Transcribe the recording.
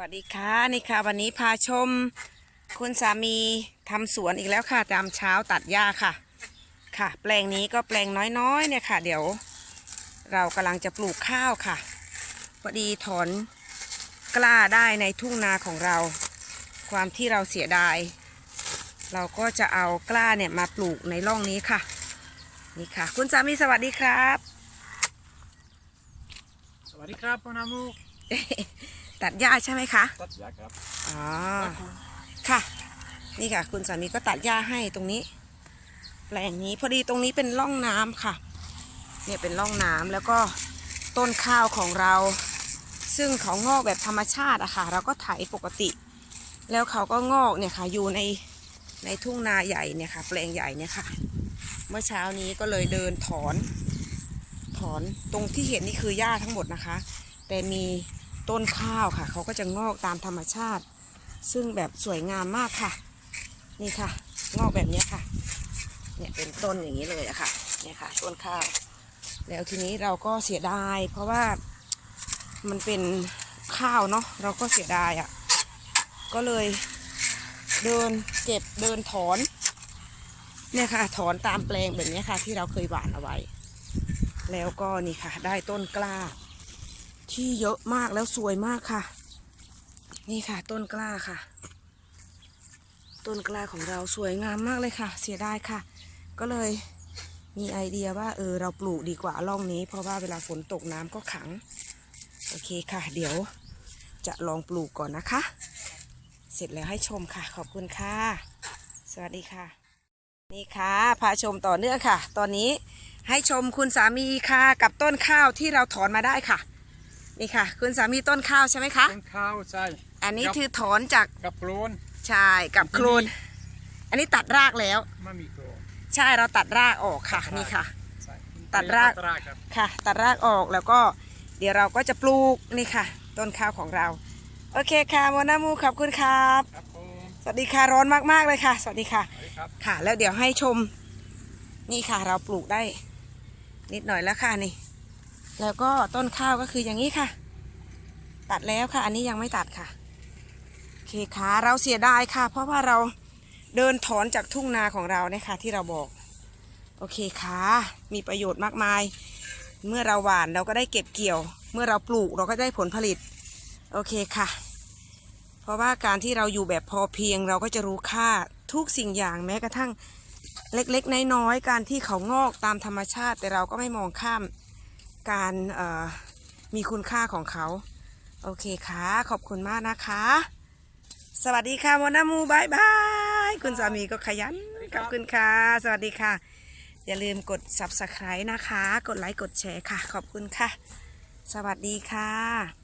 วัสดีค่ะนี่ค่ะ วันนี้พาชม คุณสามีทำสวนอีกแล้วค่ะตามเช้าตัดหญ้าค่ะ ค่ะ แปลงนี้ก็แปลงน้อยๆ เนี่ยค่ะ เดี๋ยว เรากำลังจะปลูกข้าวค่ะพอดีถอนกล้าได้ในทุ่งนาของเรา ความที่เราเสียดาย เราก็จะเอากล้าเนี่ยมาปลูกในร่องนี้ค่ะ นี่ค่ะ คุณสามีสวัสดีครับ สวัสดีครับพ่อนามู ตัดหญ้าใช่ไหมคะ ตัดยาครับอ๋อ ค่ะ นี่ค่ะ คุณสามีก็ตัดหญ้าให้ตรงนี้ แปลงนี้พอดีตรงนี้เป็นร่องน้ำค่ะ เนี่ยเป็นร่องน้ำแล้วก็ต้นข้าวของเรา ซึ่งเขางอกแบบธรรมชาติอะค่ะ เราก็ไถปกติ แล้วเขาก็งอกเนี่ยค่ะอยู่ในในทุ่งนาใหญ่เนี่ยค่ะ แปลงใหญ่เนี่ยค่ะ เมื่อเช้านี้ก็เลยเดินถอน ถอนตรงที่เห็นนี่คือหญ้าทั้งหมดนะคะ แต่มี ต้นข้าวค่ะ เขาก็จะงอกตามธรรมชาติ ซึ่งแบบสวยงามมากค่ะ นี่ค่ะ งอกแบบนี้ค่ะ เนี่ยเป็นต้นอย่างนี้เลยอะค่ะ เนี่ยค่ะ ต้นข้าว แล้วทีนี้เราก็เสียดาย เพราะว่ามันเป็นข้าวเนาะ เราก็เสียดายอะก็เลยเดินเก็บเดินถอน เนี่ยค่ะ ถอนตามแปลงแบบนี้ค่ะ ที่เราเคยหว่านเอาไว้ แล้วก็นี่ค่ะ ได้ต้นกล้า ที่เยอะมากแล้วสวยมากค่ะ นี่ค่ะ ต้นกล้าค่ะ ต้นกล้าของเราสวยงามมากเลยค่ะ เสียดายค่ะ ก็เลยมีไอเดียว่าเออเราปลูกดีกว่าร่องนี้ เพราะว่าเวลาฝนตกน้ำก็ขัง โอเคค่ะ เดี๋ยวจะลองปลูกก่อนนะคะ เสร็จแล้วให้ชมค่ะ ขอบคุณค่ะ สวัสดีค่ะ นี่ค่ะพาชมต่อเนื่องค่ะ ตอนนี้ให้ชมคุณสามีค่ะ กับต้นข้าวที่เราถอนมาได้ค่ะ นี่ค่ะ คุณสามีต้นข้าวใช่ไหมคะ ต้นข้าวใช่ อันนี้ครับคือถอนจากกับโคลนชายกับโคลนอันนี้ตัดรากแล้วไม่มีโคลนใช่เราตัดรากออกค่ะตัดรากนี่ค่ะใช่ตัดรากตัดรากครับค่ะ ตัดรากออกแล้วก็เดี๋ยวเราก็จะปลูกนี่ค่ะ ต้นข้าวของเรา โอเคค่ะมอนามูขอบคุณครับครับผมสวัสดีค่ะร้อนมากๆเลยค่ะ สวัสดีค่ะสวัสดีครับค่ะ แล้วเดี๋ยวให้ชม นี่ค่ะ เราปลูกได้ นิดหน่อยแล้วค่ะนี่ แล้วก็ต้นข้าวก็คืออย่างนี้ค่ะ ตัดแล้วค่ะ อันนี้ยังไม่ตัดค่ะโอเคค่ะเราเสียดายค่ะ เพราะว่าเราเดินถอนจากทุ่งนาของเราเนี่ยค่ะ ที่เราบอก โอเคค่ะ มีประโยชน์มากมาย เมื่อเราหว่านเราก็ได้เก็บเกี่ยว เมื่อเราปลูกเราก็ได้ผลผลิต โอเคค่ะ เพราะว่าการที่เราอยู่แบบพอเพียงเราก็จะรู้ค่าทุกสิ่งอย่างแม้กระทั่งเล็กๆ น้อยๆ การที่เขางอกตามธรรมชาติ แต่เราก็ไม่มองข้าม การเอ่อมีคุณค่าของเขา โอเคค่ะ ขอบคุณมากนะคะ สวัสดีค่ะมอนามูบายบาย คุณสามีก็ขยัน ขอบคุณค่ะ สวัสดีค่ะ อย่าลืมกด subscribe นะคะ กดไลค์ กดแชร์ค่ะ ขอบคุณค่ะ สวัสดีค่ะ